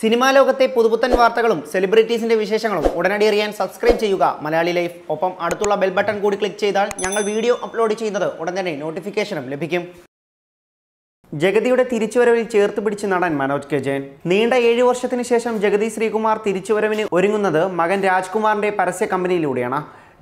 Cinema ലോകത്തെ പുതുപുത്തൻ വാർത്തകളും സെലിബ്രിറ്റീസിന്റെ വിശേഷങ്ങളും ഉടനടി അറിയാൻ സബ്സ്ക്രൈബ് ചെയ്യുക. മലയാളി ലൈഫ്. ഒപ്പം അടുത്തുള്ള ബെൽ ബട്ടൺ കൂടി ക്ലിക്ക് ചെയ്താൽ ഞങ്ങൾ വീഡിയോ അപ്ലോഡ് ചെയ്യുന്നത് ഉടൻ തന്നെ നോട്ടിഫിക്കേഷനും ലഭിക്കും. ജഗതിയുടെ തിരിച്ചുവരവിൽ ചേർത്ത് പിടിച്ച് നടൻ മനോജ് കെ ജയൻ. നീണ്ട ഏഴു വർഷത്തിന് ശേഷം ജഗതി ശ്രീകുമാർ തിരിച്ചുവരവിന് ഒരുങ്ങുന്നത് മകൻ രാജ്കുമാറിന്റെ പരസ്യ കമ്പനിയിലൂടെയാണ്.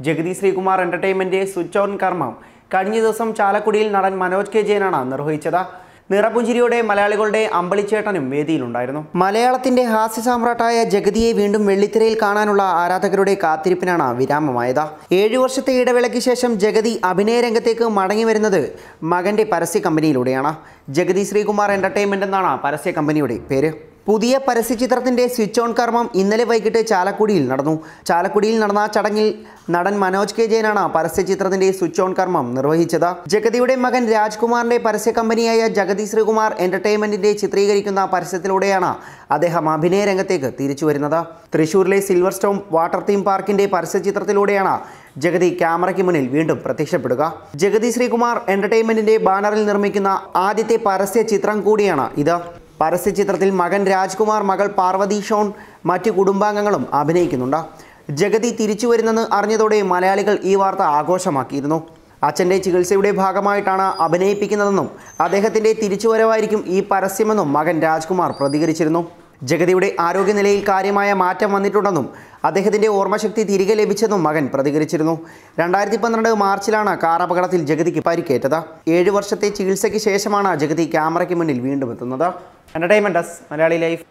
Jagathy Sreekumar entertainment switch on കർമ്മം. കഴിഞ്ഞ ദിവസം ചാലക്കുടിയിൽ നടൻ മനോജ് കെ ജയനാണ് നിർവഹിച്ചത്. നിറപുഞ്ചിരിയോടെ മലയാളികളുടെ അമ്പളിച്ചേട്ടനും വേദിയിലുണ്ടായിരുന്നു. മലയാളത്തിന്റെ ഹാസ്യ സാമ്രാട്ടായ ജഗതിയെ വീണ്ടും വെള്ളിത്തിരയിൽ കാണാനുള്ള ആരാധകരുടെ കാത്തിരിപ്പിനാണ് വിരാമമായത്. ഏഴു വർഷത്തെ ഇടവേളയ്ക്ക് ശേഷം ജഗതി അഭിനയ രംഗത്തേക്ക് മടങ്ങി വരുന്നത് മകന്റെ പരസ്യ കമ്പനിയിലൂടെയാണ്. ജഗതി ശ്രീകുമാർ എന്റർടൈൻമെന്റ് എന്നാണ് പരസ്യ കമ്പനിയുടെ പേര്. പുതിയ പരസ്യചിത്രത്തിന്റെ സ്വിച്ച് ഓൺ കർമ്മം ഇന്നലെ വൈകിട്ട് ചാലക്കുടിയിൽ നടന്നു. ചാലക്കുടിയിൽ നടന്ന ചടങ്ങിൽ നടൻ മനോജ് കെ ജയനാണ് പരസ്യചിത്രത്തിന്റെ സ്വിച്ച് ഓൺ കർമ്മം നിർവഹിച്ചത്. ജഗതിയുടെ മകൻ രാജ്കുമാറിന്റെ പരസ്യ കമ്പനിയായ ജഗതി ശ്രീകുമാർ എന്റർടൈൻമെന്റിന്റെ ചിത്രീകരിക്കുന്ന പരസ്യത്തിലൂടെയാണ് അദ്ദേഹം അഭിനയ രംഗത്തേക്ക് തിരിച്ചു വരുന്നത്. തൃശൂരിലെ സിൽവർ സ്റ്റോം വാട്ടർ തീം പാർക്കിന്റെ പരസ്യചിത്രത്തിലൂടെയാണ് ജഗതി ക്യാമറയ്ക്ക് മുന്നിൽ വീണ്ടും പ്രത്യക്ഷപ്പെടുക. ജഗതി ശ്രീകുമാർ എന്റർടൈൻമെന്റിന്റെ ബാനറിൽ നിർമ്മിക്കുന്ന ആദ്യത്തെ പരസ്യ ചിത്രം കൂടിയാണ് ഇത്. പരസ്യചിത്രത്തിൽ മകൻ രാജ്കുമാർ മകൾ പാർവതി ഷോൺ മറ്റ് കുടുംബാംഗങ്ങളും അഭിനയിക്കുന്നുണ്ട്. ജഗതി തിരിച്ചു വരുന്നെന്ന് അറിഞ്ഞതോടെ മലയാളികൾ ഈ വാർത്ത ആഘോഷമാക്കിയിരുന്നു. അച്ഛന്റെ ചികിത്സയുടെ ഭാഗമായിട്ടാണ് അഭിനയിപ്പിക്കുന്നതെന്നും അദ്ദേഹത്തിന്റെ തിരിച്ചുവരവായിരിക്കും ഈ പരസ്യമെന്നും മകൻ രാജ്കുമാർ പ്രതികരിച്ചിരുന്നു. ജഗതിയുടെ ആരോഗ്യനിലയിൽ കാര്യമായ മാറ്റം വന്നിട്ടുണ്ടെന്നും അദ്ദേഹത്തിന്റെ ഓർമ്മശക്തി തിരികെ ലഭിച്ചെന്നും മകൻ പ്രതികരിച്ചിരുന്നു. രണ്ടായിരത്തി പന്ത്രണ്ട് മാർച്ചിലാണ് കാർ അപകടത്തിൽ ജഗതിക്ക് പരിക്കേറ്റത്. ഏഴ് വർഷത്തെ ചികിത്സയ്ക്ക് ശേഷമാണ് ജഗതി ക്യാമറയ്ക്ക് മുന്നിൽ വീണ്ടും എത്തുന്നത്. Entertainment Malayali life.